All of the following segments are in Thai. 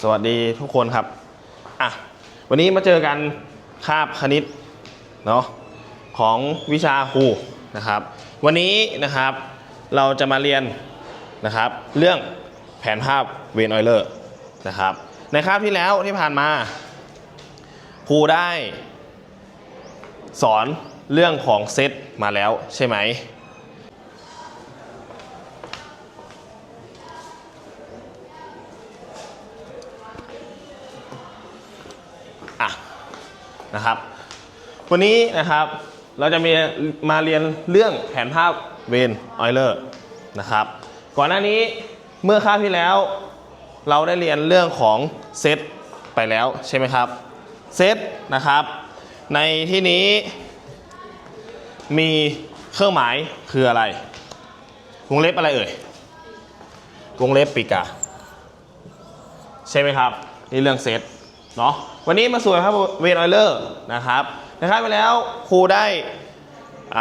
สวัสดีทุกคนครับอะวันนี้มาเจอกันคาบคณิตเนาะของวิชาครูนะครับ วันนี้นะครับเราจะมาเรียนนะครับเรื่องแผนภาพเวนออยเลอร์นะครับ ในคาบที่แล้วที่ผ่านมาครูได้สอนเรื่องของเซตมาแล้วใช่ไหม นะครับ วันนี้นะครับเราจะมีมาเรียนเรื่องแผนภาพเวนออยเลอร์นะครับ ก่อนหน้านี้เมื่อคาบที่แล้ว เราได้เรียนเรื่องของเซตไปแล้วใช่ไหมครับเซตนะครับ ในที่นี้ มีเครื่องหมายคืออะไร วงเล็บอะไรเอ่ย วงเล็บปีกาใช่ไหมครับ นี่เรื่องเซตเนาะ วันนี้มาสู่ครับเวนออยเลอร์นะครับนะครับไปแล้วครูได้อ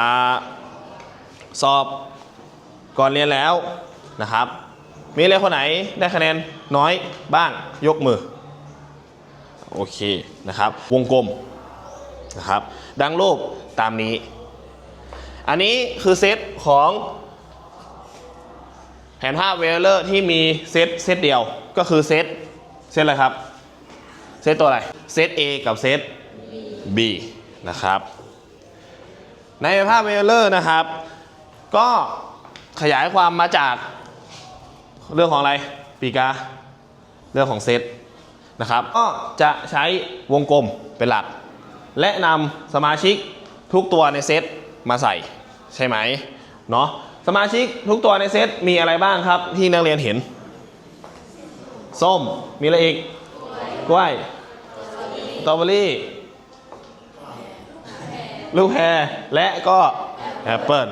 สอบก่อนเรียนแล้วนะครับ มีอะไรคนไหนได้คะแนนน้อยบ้างยกมือ โอเคนะครับ วงกลมนะครับ ดังรูปตามนี้ อันนี้คือเซตของแผนภาพเวลเลอร์ที่มีเซตเซตเดียวก็คือเซตเซตอะไรครับ เซตตัวอะไร เซต A กับเซต B นะครับ ในภาพเวลเลอร์นะครับ ก็ขยายความมาจากเรื่องของอะไร ปีกา เรื่องของเซตนะครับ ก็จะใช้วงกลมเป็นหลัก และนำสมาชิกทุกตัวในเซตมาใส่ใช่ไหมเนาะสมาชิกทุกตัวในเซตมีอะไรบ้างครับ ที่นักเรียนเห็น ส้มมีอะไรอีกกล้วย ตรอเบอรี่ลูกแพรและก็แอปเปิล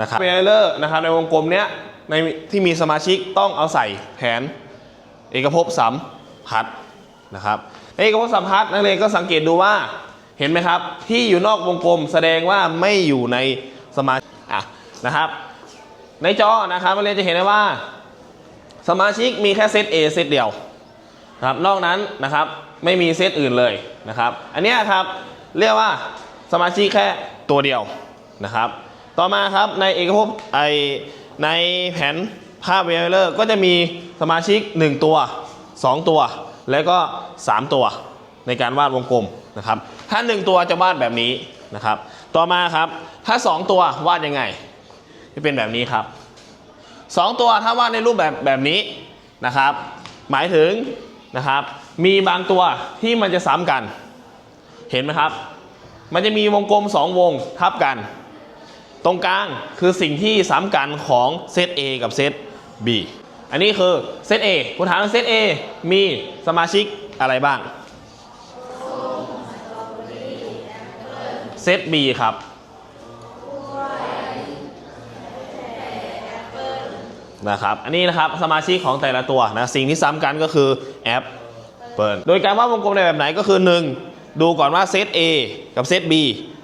นะครับเวลเลอร์นะครับในวงกลมเนี้ยในที่มีสมาชิกต้องเอาใส่แผนเอกภพสัมพัทนะครับในเอกภพสัมพัทนักเรียนก็สังเกตดูว่าเห็นไหมครับ ที่อยู่นอกวงกลมแสดงว่าไม่อยู่ในสมาชิกอะนะครับ ในจอนะครับนักเรียนจะเห็นได้ว่า สมาชิกมีแค่เซต A เซตเดียว ครับนอกนั้นนะครับไม่มีเซตอื่นเลยนะครับ อันนี้ครับเรียกว่าสมาชิกแค่ตัวเดียวนะครับ ต่อมาครับในเอกภพไอในแผนภาพเวลเลอร์ก็จะมีสมาชิก 1 ตัว 2 ตัว แล้วก็ 3 ตัวในการวาดวงกลมนะครับ ถ้า 1 ตัวจะวาดแบบนี้นะครับ ต่อมาครับถ้า 2 ตัววาดยังไง จะเป็นแบบนี้ครับ 2 ตัวถ้าวาดในรูปแบบแบบนี้นะครับ หมายถึง นะครับ มีบางตัวที่มันจะซ้ำกัน เห็นไหมครับ มันจะมีวงกลม 2 วงทับกัน ตรงกลางคือสิ่งที่ซ้ำกันของเซต A กับเซต B อันนี้คือเซต A คุณถามว่าเซต A มีสมาชิกอะไรบ้าง เซต B ครับ นะครับ อันนี้นะครับสมาชิกของแต่ละตัวนะสิ่งที่ซ้ำกันก็คือแอปเปิดโดยการวาดวงกลมในแบบไหนก็คือ 1 ดูก่อนว่าเซต A กับเซต B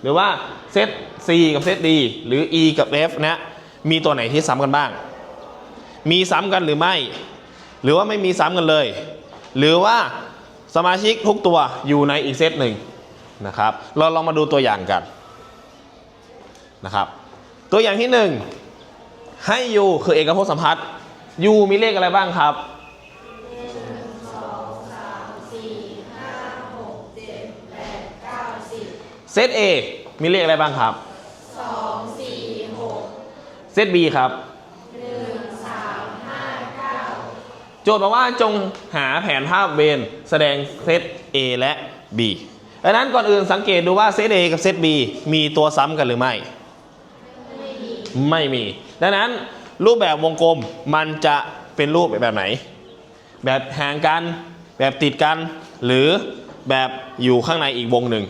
หรือว่าเซต C กับเซต D หรือ E กับ F นะมีตัวไหนที่ซ้ำกันบ้าง มีซ้ำกันหรือไม่ หรือว่าไม่มีซ้ำกันเลย หรือว่าสมาชิกทุกตัวอยู่ในอีกเซตหนึ่งนะครับ เราลองมาดูตัวอย่างกันนะครับ ตัวอย่างที่หนึ่ง ให้ u คือเอกภพสัมพัทธ์ u มีเลขอะไรบ้างครับเซต A มีเลขอะไรบ้างครับเซต B ครับโจทย์บอกว่าจงหาแผนภาพเวนแสดงเซต A และ B ดังนั้นก่อนอื่นสังเกตดูว่าเซต A กับเซต B มีตัวซ้ำกันหรือไม่ ไม่มี ดังนั้นรูปแบบวงกลมมันจะเป็นรูปแบบไหน แบบห่างกัน แบบติดกัน หรือแบบอยู่ข้างในอีกวงหนึ่ง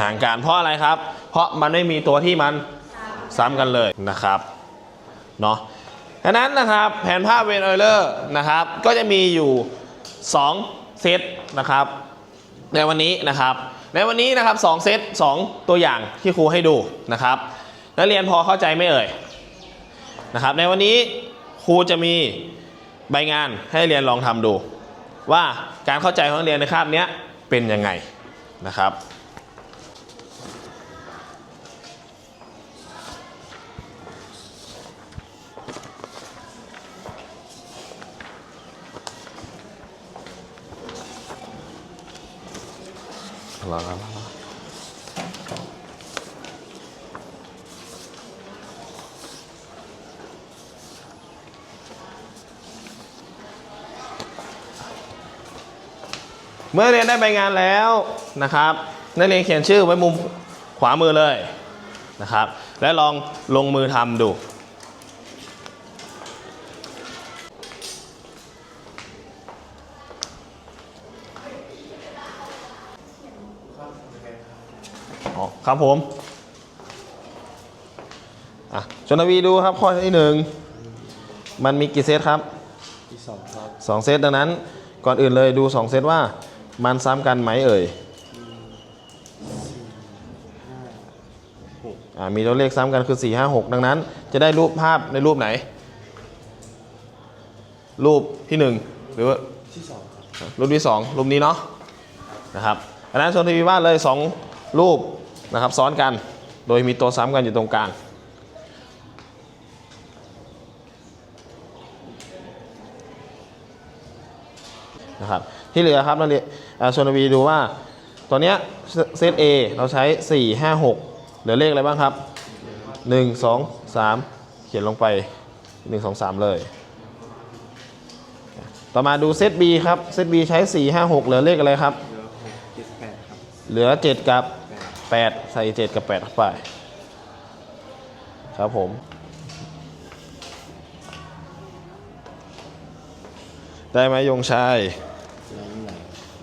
ห่างกันเพราะอะไรครับ เพราะมันไม่มีตัวที่มันซ้ำกันเลยนะครับเนาะดังนั้นนะครับแผนภาพเวนออยเลอร์นะครับ ก็จะมีอยู่ 2 เซตนะครับ ในวันนี้นะครับ ในวันนี้นะครับ2เซต2ตัวอย่างที่ครูให้ดูนะครับ นักเรียนพอเข้าใจไหมเอ่ยนะครับ ในวันนี้ครูจะมีใบงานให้เรียนลองทำดู ว่าการเข้าใจของนักเรียนในคาบเนี้ยเป็นยังไงนะครับรอรอรอ เมื่อเรียนได้ใบงานแล้วนะครับนักเรียนเขียนชื่อไว้มุมขวามือเลยนะครับ และลองลงมือทำดูอ๋อครับผมอะชนวีดูครับข้อที่หนึ่งมันมีกี่เซตครับที่สองครับสองเซตดังนั้น ก่อนอื่นเลยดูสองเซตว่า มันซ้ำกันไหมเอ่ยอ่ามีตัวเลขซ้ำกันคือ 4 5 6 ดังนั้น จะได้รูปภาพในรูปไหน รูปที่ 1 หรือว่าที่สองครับรูปที่ 2 รูปนี้เนาะนะครับอันนั้นชนทีวีวาดเลย 2 รูปนะครับซ้อนกัน โดยมีตัวซ้ำกันอยู่ตรงกลางนะครับ ที่เหลือครับนักเรียนอ่าชนวีดูว่าตัวเนี้ยเซต A เราใช้ 4 5 6 เหลือเลขอะไรบ้างครับ 1 2 3 เขียนลงไป 1 2 3 เลย ต่อมาดูเซต B ครับ เซต B ใช้ 4 5 6 เหลือเลขอะไรครับ เหลือเจ็ดแปดครับเหลือ7กับแปด8ใส่ 7 กับ 8 เข้าไป ครับผมได้ไหมยงชัย ไหน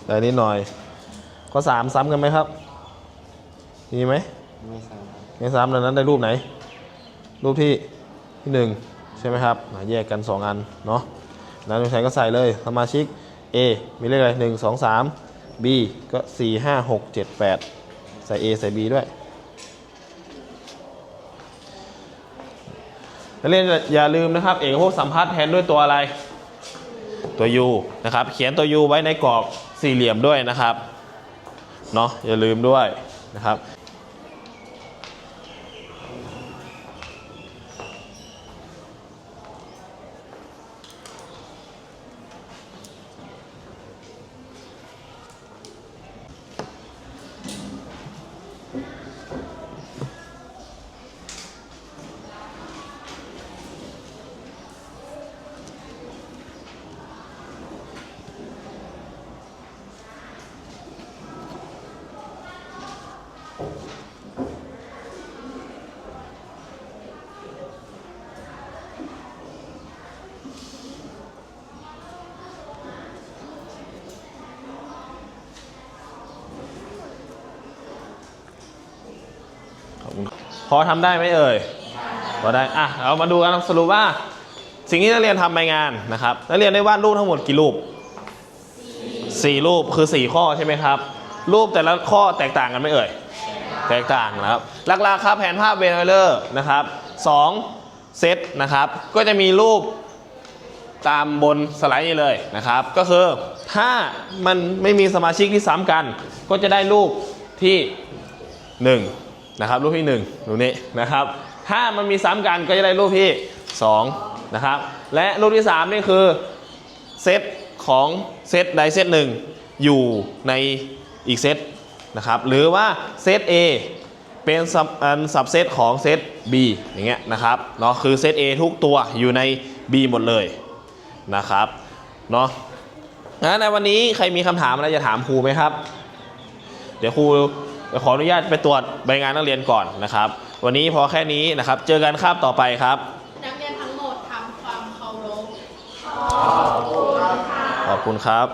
ได้นิดหน่อย ข้อ3ซ้ำกันไหมครับ มีไหมไม่ซ้ำครับไม่ซ้ำดังนั้นได้รูปไหน รูปที่ที่หนึ่งใช่ไหมครับอะแยกกัน2อันเนาะนั้นยงชัยก็ใส่เลยสมาชิก A มีเลขอะไร1 2 3 B ก็4 5 6 7 8ใส่ A ใส่ B ด้วยนักเรียนอย่าลืมนะครับ เอกภพสัมพัทธ์แทนด้วยตัวอะไร ตัว U นะครับ เขียนตัว U ไว้ในกรอบสี่เหลี่ยมด้วยนะครับ เนาะอย่าลืมด้วยนะครับ พอทำได้ไหมเอ่ยพอได้อะเอามาดูกันสรุปว่า สิ่งที่นักเรียนทำใบงานนะครับนักเรียนได้วาดรูปทั้งหมดกี่รูป4รูปคือ 4 ข้อใช่ไหมครับ รูปแต่ละข้อแตกต่างกันไหมเอ่ยแตกต่างนะครับหลักๆครับแผนภาพเวนไวเลอร์นะครับ2เซตนะครับ ก็จะมีรูปตามบนสไลด์นี้เลยนะครับ ก็คือถ้ามันไม่มีสมาชิกที่ซ้ำกัน ก็จะได้รูปที่ 1 นะครับรูปที่1รูนี้นะครับ ถ้ามันมีซ้ำกันก็จะได้รูปที่2นะครับและรูปที่ 3 นี่คือเซตของเซตใดเซตหนึ่งอยู่ในอีกเซตนะครับหรือว่าเซต A เป็นอันสับเซตของเซต B อย่างเงี้ยนะครับเนาะคือเซต A ทุกตัวอยู่ใน B หมดเลยนะครับเนาะงั้นในวันนี้ใครมีคำถามอะไรจะถามครูไหมครับ เดี๋ยวครู ขออนุญาตไปตรวจใบงานนักเรียนก่อนนะครับ วันนี้พอแค่นี้นะครับ เจอกันคาบต่อไปครับ นักเรียนทั้งหมดทำความเคารพขอบคุณครับ